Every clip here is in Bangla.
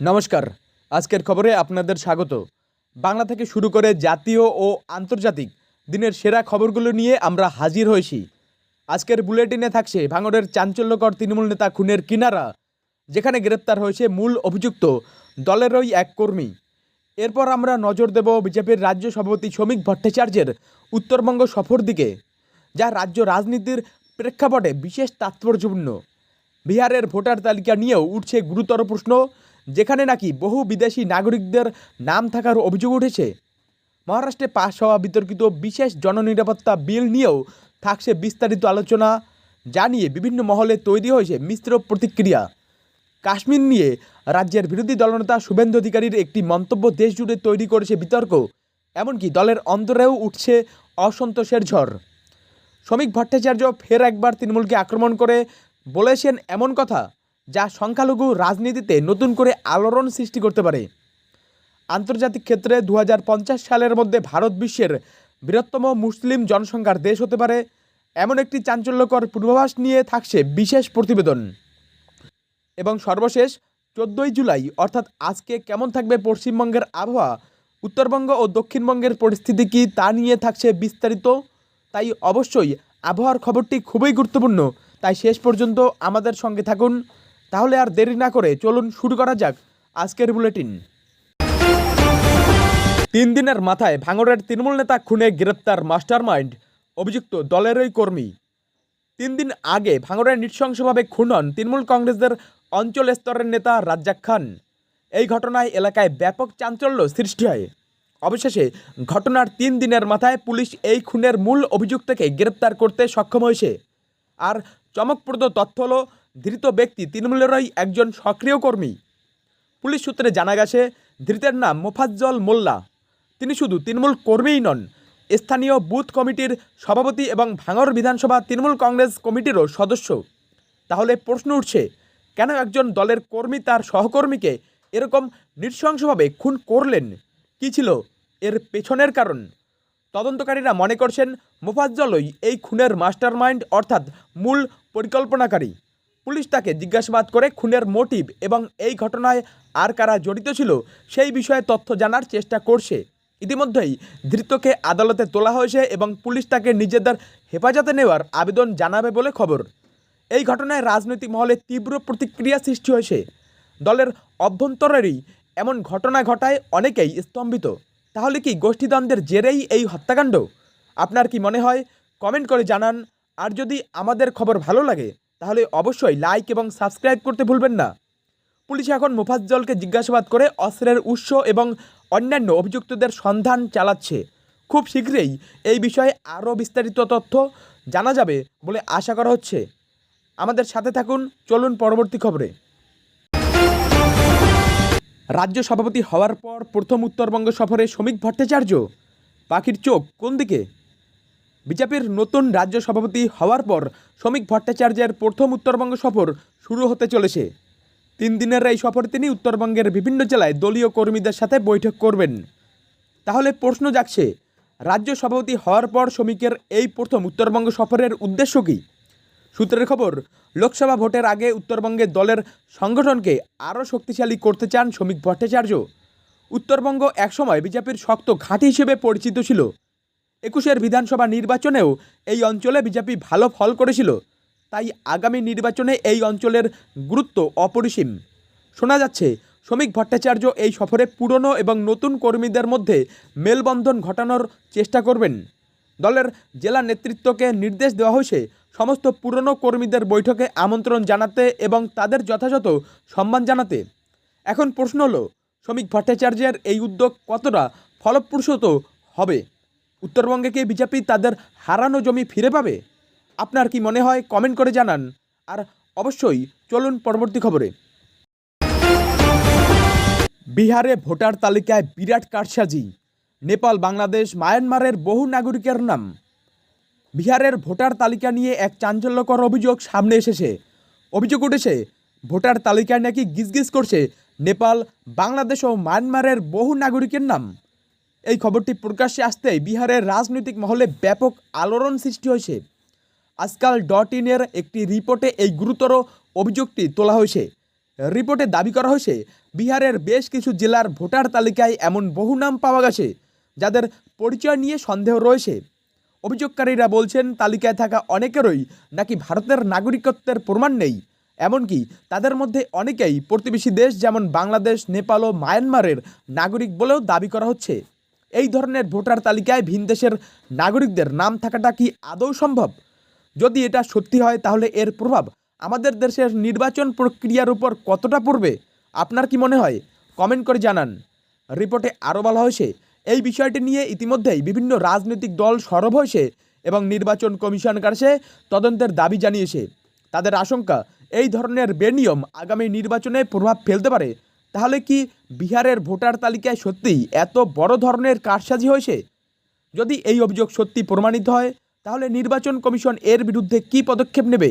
নমস্কার। আজকের খবরে আপনাদের স্বাগত। বাংলা থেকে শুরু করে জাতীয় ও আন্তর্জাতিক দিনের সেরা খবরগুলো নিয়ে আমরা হাজির হয়েছি। আজকের বুলেটিনে থাকছে ভাঙড়ের চাঞ্চল্যকর তৃণমূল নেতা খুনের কিনারা, যেখানে গ্রেপ্তার হয়েছে মূল অভিযুক্ত দলেরই এক কর্মী। এরপর আমরা নজর দেব বিজেপির রাজ্য সভাপতি শ্রমিক ভট্টাচার্যের উত্তরবঙ্গ সফর দিকে, যা রাজ্য রাজনীতির প্রেক্ষাপটে বিশেষ তাৎপর্যপূর্ণ। বিহারের ভোটার তালিকা নিয়েও উঠছে গুরুতর প্রশ্ন যেখানে নাকি বহু বিদেশি নাগরিকদের নাম থাকার অভিযোগ উঠেছে। মহারাষ্ট্রে পাশ হওয়া বিতর্কিত বিশেষ জননিরাপত্তা বিল নিয়েও থাকছে বিস্তারিত আলোচনা, জানিয়ে বিভিন্ন মহলে তৈরি হয়েছে মিশ্র প্রতিক্রিয়া। কাশ্মীর নিয়ে রাজ্যের বিরোধী দলনেতা শুভেন্দু অধিকারীর একটি মন্তব্য দেশ জুড়ে তৈরি করেছে বিতর্ক, এমনকি দলের অন্তরেও উঠছে অসন্তোষের ঝড়। শ্রমিক ভট্টাচার্য ফের একবার তৃণমূলকে আক্রমণ করে বলেছেন এমন কথা। যা সংখ্যালঘু রাজনীতিতে নতুন করে আলোড়ন সৃষ্টি করতে পারে। আন্তর্জাতিক ক্ষেত্রে দু হাজার পঞ্চাশ সালের মধ্যে ভারত বিশ্বের বৃহত্তম মুসলিম জনসংখ্যার দেশ হতে পারে। এমন একটি চাঞ্চল্যকর পূর্বাভাস নিয়ে থাকছে বিশেষ প্রতিবেদন। এবং সর্বশেষ, চোদ্দোই জুলাই, অর্থাৎ আজকে কেমন থাকবে পশ্চিমবঙ্গের আবহাওয়া? উত্তরবঙ্গ ও দক্ষিণবঙ্গের পরিস্থিতি কি তা নিয়ে থাকছে বিস্তারিত? তাই অবশ্যই আবহাওয়ার খবরটি খুবই গুরুত্বপূর্ণ। তাই শেষ পর্যন্ত আমাদের সঙ্গে থাকুন। তাহলে আর দেরি না করে চলুন শুরু করা যাক আজকের বুলেটিন। তিন দিনের মাথায় ভাঙড়ের তৃণমূল নেতা খুনে গ্রেপ্তার মাস্টারমাইন্ড, অভিযুক্ত দলেরই কর্মী। তিন দিন আগে ভাঙড়ের নৃশংসভাবে খুন হন তৃণমূল কংগ্রেসের অঞ্চল স্তরের নেতা রাজ্জাক খান। এই ঘটনায় এলাকায় ব্যাপক চাঞ্চল্য সৃষ্টি হয়। অবশেষে ঘটনার তিন দিনের মাথায় পুলিশ এই খুনের মূল অভিযুক্তকে গ্রেপ্তার করতে সক্ষম হয়েছে। আর চমকপ্রদ তথ্য হল ধৃত ব্যক্তি তৃণমূলেরই একজন সক্রিয় কর্মী। পুলিশ সূত্রে জানা গেছে, ধৃতের নাম মোফাজ্জল মোল্লা। তিনি শুধু তৃণমূল কর্মীই নন, স্থানীয় বুথ কমিটির সভাপতি এবং ভাঙড় বিধানসভা তৃণমূল কংগ্রেস কমিটিরও সদস্য। তাহলে প্রশ্ন উঠছে, কেন একজন দলের কর্মী তার সহকর্মীকে এরকম নৃশংসভাবে খুন করলেন? কী ছিল এর পেছনের কারণ? তদন্তকারীরা মনে করছেন, মোফাজ্জলই এই খুনের মাস্টারমাইন্ড অর্থাৎ মূল পরিকল্পনাকারী। পুলিশ তাকে জিজ্ঞাসাবাদ করে খুনের মোটিভ এবং এই ঘটনায় আর কারা জড়িত ছিল সেই বিষয়ে তথ্য জানার চেষ্টা করছে। ইতিমধ্যেই ধৃতকে আদালতে তোলা হয়েছে এবং পুলিশ তাকে নিজেদের হেফাজতে নেওয়ার আবেদন জানাবে বলে খবর। এই ঘটনায় রাজনৈতিক মহলে তীব্র প্রতিক্রিয়া সৃষ্টি হয়েছে। দলের অভ্যন্তরেরই এমন ঘটনা ঘটায় অনেকেই স্তম্ভিত। তাহলে কি গোষ্ঠীদ্বন্দ্বের জেরেই এই হত্যাকাণ্ড? আপনার কি মনে হয়? কমেন্ট করে জানান। আর যদি আমাদের খবর ভালো লাগে তাহলে অবশ্যই লাইক এবং সাবস্ক্রাইব করতে ভুলবেন না। পুলিশ এখন মোফাজ্জলকে জিজ্ঞাসাবাদ করে অস্ত্রের উৎস এবং অন্যান্য অভিযুক্তদের সন্ধান চালাচ্ছে। খুব শীঘ্রই এই বিষয়ে আরও বিস্তারিত তথ্য জানা যাবে বলে আশা করা হচ্ছে। আমাদের সাথে থাকুন, চলুন পরবর্তী খবরে। রাজ্য সভাপতি হওয়ার পর প্রথম উত্তরবঙ্গ সফরে শ্রমিক ভট্টাচার্য। পাখির চোখ কোন দিকে? বিজেপির নতুন রাজ্য সভাপতি হওয়ার পর শ্রমিক ভট্টাচার্যের প্রথম উত্তরবঙ্গ সফর শুরু হতে চলেছে। তিন দিনের এই সফরে তিনি উত্তরবঙ্গের বিভিন্ন জেলায় দলীয় কর্মীদের সাথে বৈঠক করবেন। তাহলে প্রশ্ন জাগছে, রাজ্য সভাপতি হওয়ার পর শ্রমিকের এই প্রথম উত্তরবঙ্গ সফরের উদ্দেশ্য কী? সূত্রের খবর, লোকসভা ভোটের আগে উত্তরবঙ্গে দলের সংগঠনকে আরও শক্তিশালী করতে চান শ্রমিক ভট্টাচার্য। উত্তরবঙ্গ একসময় বিজেপির শক্ত ঘাঁটি হিসেবে পরিচিত ছিল। একুশের বিধানসভা নির্বাচনেও এই অঞ্চলে বিজেপি ভালো ফল করেছিল, তাই আগামী নির্বাচনে এই অঞ্চলের গুরুত্ব অপরিসীম। শোনা যাচ্ছে, শ্রমিক ভট্টাচার্য এই সফরে পুরনো এবং নতুন কর্মীদের মধ্যে মেলবন্ধন ঘটানোর চেষ্টা করবেন। দলের জেলা নেতৃত্বকে নির্দেশ দেওয়া হয়েছে, সমস্ত পুরনো কর্মীদের বৈঠকে আমন্ত্রণ জানাতে এবং তাদের যথাযথ সম্মান জানাতে। এখন প্রশ্ন হলো, শ্রমিক ভট্টাচার্যের এই উদ্যোগ কতটা ফলপ্রসূত হবে? উত্তরবঙ্গে কি বিজেপি তাদের হারানো জমি ফিরে পাবে? আপনার কি মনে হয়? কমেন্ট করে জানান। আর অবশ্যই চলুন পরবর্তী খবরে। বিহারে ভোটার তালিকায় বিরাট কারসাজি। নেপাল, বাংলাদেশ, মায়ানমারের বহু নাগরিকের নাম। বিহারের ভোটার তালিকা নিয়ে এক চাঞ্চল্যকর অভিযোগ সামনে এসেছে। অভিযোগ উঠেছে, ভোটার তালিকায় নাকি গিজগিজ করছে নেপাল, বাংলাদেশ ও মায়ানমারের বহু নাগরিকের নাম। এই খবরটি প্রকাশ্যে আসতেই বিহারের রাজনৈতিক মহলে ব্যাপক আলোড়ন সৃষ্টি হয়েছে। আজকাল ডট ইনের একটি রিপোর্টে এই গুরুতর অভিযোগটি তোলা হয়েছে। রিপোর্টে দাবি করা হয়েছে, বিহারের বেশ কিছু জেলার ভোটার তালিকায় এমন বহু নাম পাওয়া গেছে, যাদের পরিচয় নিয়ে সন্দেহ রয়েছে। অভিযোগকারীরা বলছেন, তালিকায় থাকা অনেকেরই নাকি ভারতের নাগরিকত্বের প্রমাণ নেই। এমনকি তাদের মধ্যে অনেকেই প্রতিবেশী দেশ যেমন বাংলাদেশ, নেপাল ও মায়ানমারের নাগরিক বলেও দাবি করা হচ্ছে। এই ধরনের ভোটার তালিকায় ভিন দেশের নাগরিকদের নাম থাকাটা কি আদৌ সম্ভব? যদি এটা সত্যি হয়, তাহলে এর প্রভাব আমাদের দেশের নির্বাচন প্রক্রিয়ার উপর কতটা পড়বে? আপনার কি মনে হয়? কমেন্ট করে জানান। রিপোর্টে আরও বলা হয়েছে, এই বিষয়টি নিয়ে ইতিমধ্যেই বিভিন্ন রাজনৈতিক দল সরব হয়েছে এবং নির্বাচন কমিশন কাছে তদন্তের দাবি জানিয়েছে। তাদের আশঙ্কা, এই ধরনের বেনিয়ম আগামী নির্বাচনে প্রভাব ফেলতে পারে তাহলে কি বিহারের ভোটার তালিকায় সত্যিই এত বড় ধরনের কারসাজি হয়েছে? যদি এই অভিযোগ সত্যি প্রমাণিত হয়, তাহলে নির্বাচন কমিশন এর বিরুদ্ধে কী পদক্ষেপ নেবে?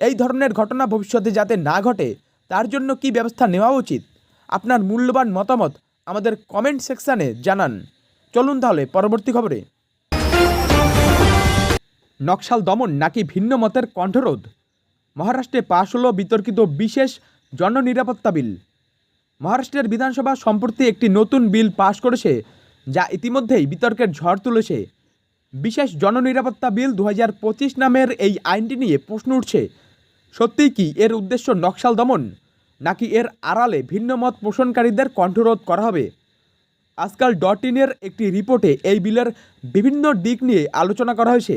এই ধরনের ঘটনা ভবিষ্যতে যাতে না ঘটে, তার জন্য কি ব্যবস্থা নেওয়া উচিত? আপনার মূল্যবান মতামত আমাদের কমেন্ট সেকশানে জানান। চলুন তাহলে পরবর্তী খবরে। নকশাল দমন নাকি ভিন্ন মতের কণ্ঠরোধ? মহারাষ্ট্রে পাশ হল বিতর্কিত বিশেষ জননিরাপত্তা বিল। মহারাষ্ট্রের বিধানসভা সম্প্রতি একটি নতুন বিল পাশ করেছে, যা ইতিমধ্যেই বিতর্কের ঝড় তুলেছে। বিশেষ জননিরাপত্তা বিল দু হাজার পঁচিশ নামের এই আইনটি নিয়ে প্রশ্ন উঠছে। সত্যিই কি এর উদ্দেশ্য নকশাল দমন, নাকি এর আড়ালে ভিন্ন মত পোষণকারীদের কণ্ঠরোধ করা হবে? আজকাল ডট ইনের একটি রিপোর্টে এই বিলের বিভিন্ন দিক নিয়ে আলোচনা করা হয়েছে।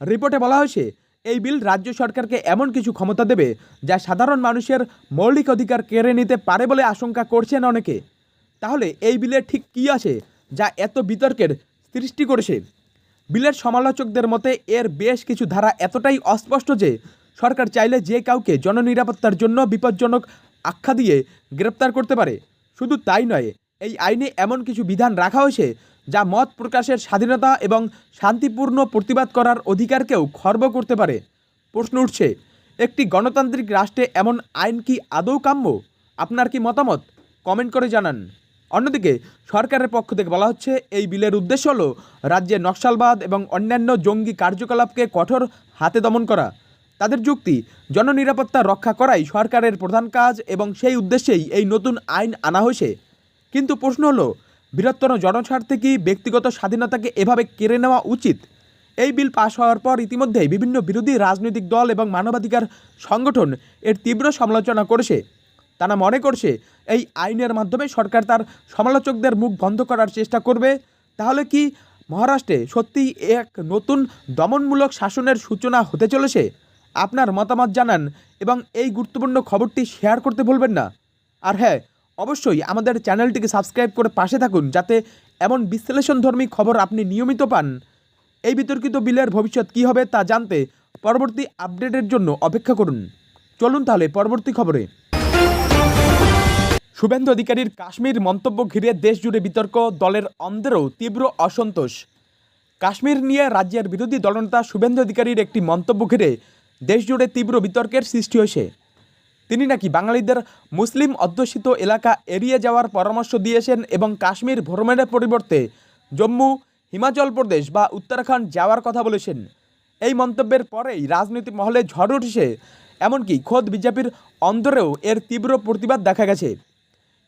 রিপোর্টে বলা হয়েছে এই বিল রাজ্য সরকারকে এমন কিছু ক্ষমতা দেবে যা সাধারণ মানুষের মৌলিক অধিকার কেড়ে নিতে পারে বলে আশঙ্কা করছেন অনেকে। তাহলে এই বিলে ঠিক কী আছে যা এত বিতর্কের সৃষ্টি করেছে? বিলের সমালোচকদের মতে এর বেশ কিছু ধারা এতটাই অস্পষ্ট যে সরকার চাইলে যে কাউকে জননিরাপত্তার জন্য বিপজ্জনক আখ্যা দিয়ে গ্রেপ্তার করতে পারে। শুধু তাই নয়, এই আইনে এমন কিছু বিধান রাখা হয়েছে যা মত প্রকাশের স্বাধীনতা এবং শান্তিপূর্ণ প্রতিবাদ করার অধিকারকেও খর্ব করতে পারে। প্রশ্ন উঠছে, একটি গণতান্ত্রিক রাষ্ট্রে এমন আইন কি আদৌ কাম্য? আপনার কি মতামত? কমেন্ট করে জানান। অন্যদিকে, সরকারের পক্ষ থেকে বলা হচ্ছে, এই বিলের উদ্দেশ্য হল রাজ্যে নকশালবাদ এবং অন্যান্য জঙ্গি কার্যকলাপকে কঠোর হাতে দমন করা। তাদের যুক্তি, জননিরাপত্তা রক্ষা করাই সরকারের প্রধান কাজ এবং সেই উদ্দেশ্যেই এই নতুন আইন আনা হয়েছে। কিন্তু প্রশ্ন হলো বৃহত্তর জনস্বার্থে কি ব্যক্তিগত স্বাধীনতাকে এভাবে কেড়ে নেওয়া উচিত। এই বিল পাশ হওয়ার পর ইতিমধ্যেই বিভিন্ন বিরোধী রাজনৈতিক দল এবং মানবাধিকার সংগঠন এর তীব্র সমালোচনা করেছে। তারা মনে করছে, এই আইনের মাধ্যমে সরকার তার সমালোচকদের মুখ বন্ধ করার চেষ্টা করবে। তাহলে কি মহারাষ্ট্রে সত্যি এক নতুন দমনমূলক শাসনের সূচনা হতে চলেছে? আপনার মতামত জানান এবং এই গুরুত্বপূর্ণ খবরটি শেয়ার করতে ভুলবেন না। আর হ্যাঁ অবশ্যই আমাদের চ্যানেলটিকে সাবস্ক্রাইব করে পাশে থাকুন, যাতে এমন বিশ্লেষণধর্মী খবর আপনি নিয়মিত পান। এই বিতর্কিত বিলের ভবিষ্যৎ কী হবে তা জানতে পরবর্তী আপডেটের জন্য অপেক্ষা করুন। চলুন তাহলে পরবর্তী খবরে। শুভেন্দু অধিকারীর কাশ্মীর মন্তব্য ঘিরে দেশ জুড়ে বিতর্ক, দলের অন্দরেও তীব্র অসন্তোষ। কাশ্মীর নিয়ে রাজ্যের বিরোধী দলনেতা শুভেন্দু অধিকারীর একটি মন্তব্য ঘিরে দেশজুড়ে তীব্র বিতর্কের সৃষ্টি হয়েছে। তিনি নাকি বাঙালিদের মুসলিম অধ্যুষিত এলাকা এড়িয়ে যাওয়ার পরামর্শ দিয়েছেন এবং কাশ্মীর ভ্রমণের পরিবর্তে জম্মু, হিমাচল প্রদেশ বা উত্তরাখণ্ড যাওয়ার কথা বলেছেন। এই মন্তব্যের পরেই রাজনৈতিক মহলে ঝড় উঠেছে, এমনকি খোদ বিজেপির অন্তরেও এর তীব্র প্রতিবাদ দেখা গেছে।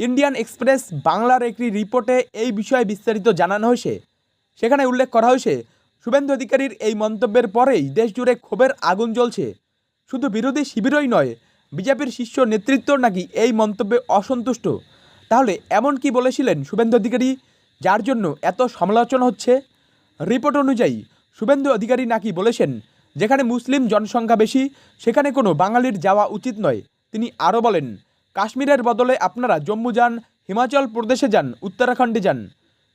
ইন্ডিয়ান এক্সপ্রেস বাংলার একটি রিপোর্টে এই বিষয়ে বিস্তারিত জানানো হয়েছে। সেখানে উল্লেখ করা হয়েছে, শুভেন্দু অধিকারীর এই মন্তব্যের পরেই দেশজুড়ে ক্ষোভের আগুন জ্বলছে। শুধু বিরোধী শিবিরই নয় বিজেপির শীর্ষ নেতৃত্ব নাকি এই মন্তব্যে অসন্তুষ্ট? তাহলে এমন কি বলেছিলেন শুভেন্দু অধিকারী, যার জন্য এত সমালোচনা হচ্ছে? রিপোর্ট অনুযায়ী, শুভেন্দু অধিকারী নাকি বলেছেন, যেখানে মুসলিম জনসংখ্যা বেশি, সেখানে কোনো বাঙালির যাওয়া উচিত নয়। তিনি আরও বলেন, কাশ্মীরের বদলে আপনারা জম্মু যান, হিমাচল প্রদেশে যান, উত্তরাখণ্ডে যান।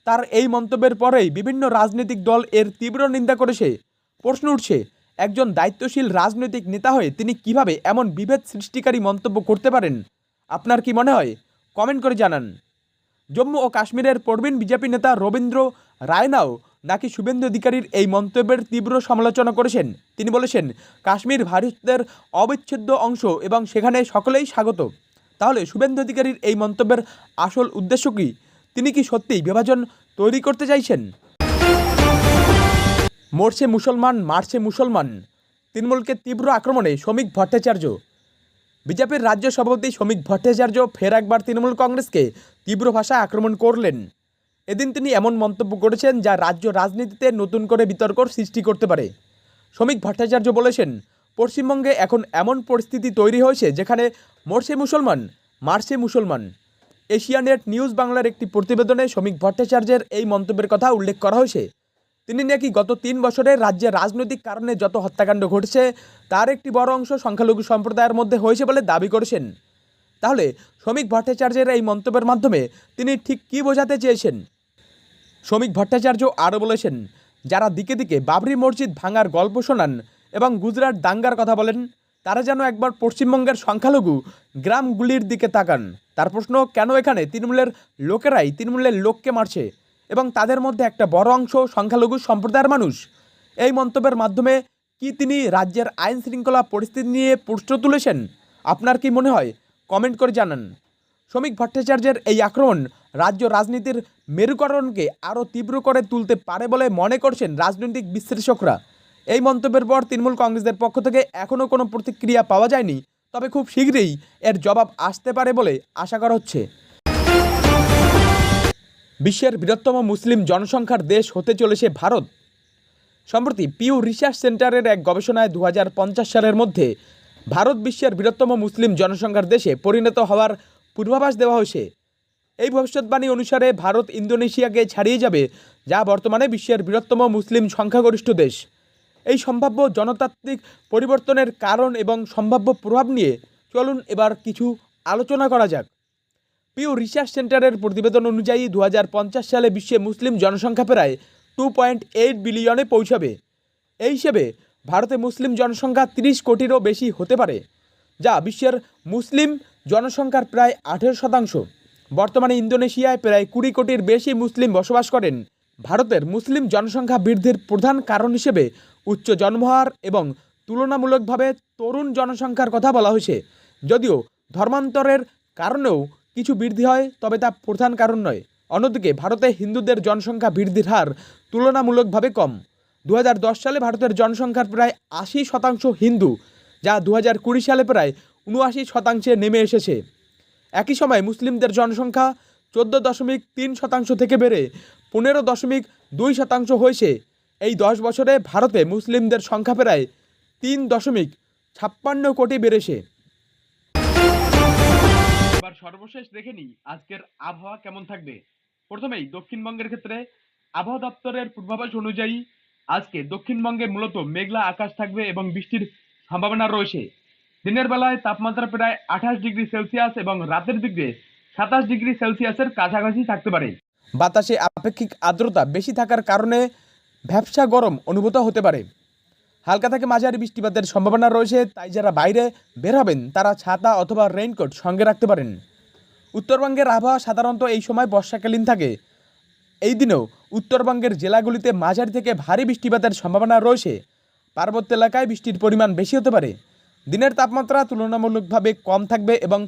তার এই মন্তব্যের পরেই বিভিন্ন রাজনৈতিক দল এর তীব্র নিন্দা করেছে। প্রশ্ন উঠছে একজন দায়িত্বশীল রাজনৈতিক নেতা হয়ে তিনি কীভাবে এমন বিভেদ সৃষ্টিকারী মন্তব্য করতে পারেন? আপনার কি মনে হয়? কমেন্ট করে জানান। জম্মু ও কাশ্মীরের প্রবীণ বিজেপি নেতা রবীন্দ্র রায়নাও নাকি শুভেন্দু অধিকারীর এই মন্তব্যের তীব্র সমালোচনা করেছেন? তিনি বলেছেন, কাশ্মীর ভারতের অবিচ্ছেদ্য অংশ এবং সেখানে সকলেই স্বাগত। তাহলে শুভেন্দু অধিকারীর এই মন্তব্যের আসল উদ্দেশ্য কী? তিনি কি সত্যিই বিভাজন তৈরি করতে চাইছেন? মরছে মুসলমান, মারছে মুসলমান। তৃণমূলকে তীব্র আক্রমণে শ্রমিক ভট্টাচার্য। বিজেপির রাজ্য সভাপতি শ্রমিক ভট্টাচার্য ফের একবার তৃণমূল কংগ্রেসকে তীব্র ভাষায় আক্রমণ করলেন। এদিন তিনি এমন মন্তব্য করেছেন যা রাজ্য রাজনীতিতে নতুন করে বিতর্ক সৃষ্টি করতে পারে। শ্রমিক ভট্টাচার্য বলেছেন, পশ্চিমবঙ্গে এখন এমন পরিস্থিতি তৈরি হয়েছে যেখানে মরছে মুসলমান, মারছে মুসলমান। এশিয়ানেট নিউজ বাংলার একটি প্রতিবেদনে শ্রমিক ভট্টাচার্যের এই মন্তব্যের কথা উল্লেখ করা হয়েছে। তিনি নাকি গত তিন বছরে রাজ্যে রাজনৈতিক কারণে যত হত্যাকাণ্ড ঘটেছে, তার একটি বড় অংশ সংখ্যালঘু সম্প্রদায়ের মধ্যে হয়েছে বলে দাবি করেছেন। তাহলে শ্রমিক ভট্টাচার্যের এই মন্তব্যের মাধ্যমে তিনি ঠিক কী বোঝাতে চেয়েছেন? শ্রমিক ভট্টাচার্য আরও বলেছেন, যারা দিকে দিকে বাবরি মসজিদ ভাঙার গল্প শোনান এবং গুজরাট দাঙ্গার কথা বলেন, তারা যেন একবার পশ্চিমবঙ্গের সংখ্যালঘু গ্রামগুলির দিকে তাকান। তার প্রশ্ন, কেন এখানে তৃণমূলের লোকেরাই তৃণমূলের লোককে মারছে? এবং তাদের মধ্যে একটা বড় অংশ সংখ্যালঘু সম্প্রদায়ের মানুষ। এই মন্তব্যের মাধ্যমে কি তিনি রাজ্যের আইন শৃঙ্খলা পরিস্থিতি নিয়ে প্রশ্ন তুলেছেন? আপনার কি মনে হয়? কমেন্ট করে জানান। শ্রমিক ভট্টাচার্যের এই আক্রমণ রাজ্য রাজনীতির মেরুকরণকে আরও তীব্র করে তুলতে পারে বলে মনে করছেন রাজনৈতিক বিশ্লেষকরা। এই মন্তব্যের পর তৃণমূল কংগ্রেসের পক্ষ থেকে এখনও কোনো প্রতিক্রিয়া পাওয়া যায়নি, তবে খুব শীঘ্রই এর জবাব আসতে পারে বলে আশা করা হচ্ছে। বিশ্বের বৃহত্তম মুসলিম জনসংখ্যার দেশ হতে চলেছে ভারত। সম্প্রতি পিউ রিসার্চ সেন্টারের এক গবেষণায় দু হাজার পঞ্চাশ সালের মধ্যে ভারত বিশ্বের বৃহত্তম মুসলিম জনসংখ্যার দেশে পরিণত হওয়ার পূর্বাভাস দেওয়া হয়েছে। এই ভবিষ্যৎবাণী অনুসারে ভারত ইন্দোনেশিয়াকে ছাড়িয়ে যাবে, যা বর্তমানে বিশ্বের বৃহত্তম মুসলিম সংখ্যাগরিষ্ঠ দেশ। এই সম্ভাব্য জনতাত্ত্বিক পরিবর্তনের কারণ এবং সম্ভাব্য প্রভাব নিয়ে চলুন এবার কিছু আলোচনা করা যাক। পিউ রিসার্চ সেন্টারের প্রতিবেদন অনুযায়ী দু হাজার পঞ্চাশ সালে বিশ্বে মুসলিম জনসংখ্যা প্রায় টু পয়েন্ট এইট বিলিয়নে পৌঁছাবে। এই হিসেবে ভারতে মুসলিম জনসংখ্যা তিরিশ কোটিরও বেশি হতে পারে, যা বিশ্বের মুসলিম জনসংখ্যার প্রায় আঠেরো শতাংশ। বর্তমানে ইন্দোনেশিয়ায় প্রায় কুড়ি কোটির বেশি মুসলিম বসবাস করেন। ভারতের মুসলিম জনসংখ্যা বৃদ্ধির প্রধান কারণ হিসেবে উচ্চ জন্মহার এবং তুলনামূলকভাবে তরুণ জনসংখ্যার কথা বলা হয়েছে, যদিও ধর্মান্তরের কারণেও কিছু বৃদ্ধি হয়, তবে তা প্রধান কারণ নয়। অন্যদিকে, ভারতে হিন্দুদের জনসংখ্যা বৃদ্ধির হার তুলনামূলকভাবে কম। দু হাজার দশ সালে ভারতের জনসংখ্যার প্রায় আশি শতাংশ হিন্দু, যা দু সালে প্রায় উনআশি শতাংশে নেমে এসেছে। একই সময় মুসলিমদের জনসংখ্যা চোদ্দ দশমিক তিন শতাংশ থেকে বেড়ে পনেরো দশমিক দুই শতাংশ হয়েছে। এই দশ বছরে ভারতে মুসলিমদের সংখ্যা প্রায় তিন দশমিক ছাপ্পান্ন কোটি বেড়েছে। সর্বশেষ দেখে নিই আজকের আবহাওয়া কেমন থাকবে। প্রথমেই দক্ষিণবঙ্গের ক্ষেত্রে আবহাওয়া দপ্তরের পূর্বাভাস অনুযায়ী আজকে দক্ষিণবঙ্গে মূলত মেঘলা আকাশ থাকবে এবং বৃষ্টির সম্ভাবনা রয়েছে। দিনের বেলায় তাপমাত্রা প্রায় আঠাশ ডিগ্রি সেলসিয়াস এবং রাতের দিকে সাতাশ ডিগ্রি সেলসিয়াসের কাছাকাছি থাকতে পারে। বাতাসে আপেক্ষিক আর্দ্রতা বেশি থাকার কারণে ভ্যাবসা গরম অনুভূত হতে পারে। হালকা থেকে মাঝারি বৃষ্টিপাতের সম্ভাবনা রয়েছে, তাই যারা বাইরে বের হবেন, তারা ছাতা অথবা রেইনকোট সঙ্গে রাখতে পারেন। উত্তরবঙ্গের আবহাওয়া সাধারণত এই সময় বর্ষাকালীন থাকে। এই দিনেও উত্তরবঙ্গের জেলাগুলিতে মাঝারি থেকে ভারী বৃষ্টিপাতের সম্ভাবনা রয়েছে। পার্বত্য এলাকায় বৃষ্টির পরিমাণ বেশি হতে পারে। দিনের তাপমাত্রা তুলনামূলকভাবে কম থাকবে এবং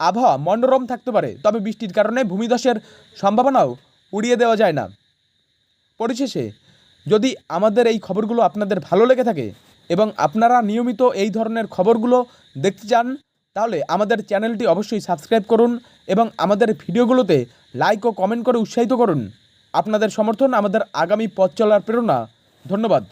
আবহাওয়া মনোরম থাকতে পারে, তবে বৃষ্টির কারণে ভূমিধসের সম্ভাবনাও উড়িয়ে দেওয়া যায় না। পরিশেষে যদি আমাদের এই খবরগুলো আপনাদের ভালো লেগে থাকে এবং আপনারা নিয়মিত এই ধরনের খবরগুলো দেখতে চান, তাহলে আমাদের চ্যানেলটি অবশ্যই সাবস্ক্রাইব করুন এবং আমাদের ভিডিওগুলোতে লাইক ও কমেন্ট করে উৎসাহিত করুন। আপনাদের সমর্থন আমাদের আগামী পথ চলার প্রেরণা। ধন্যবাদ।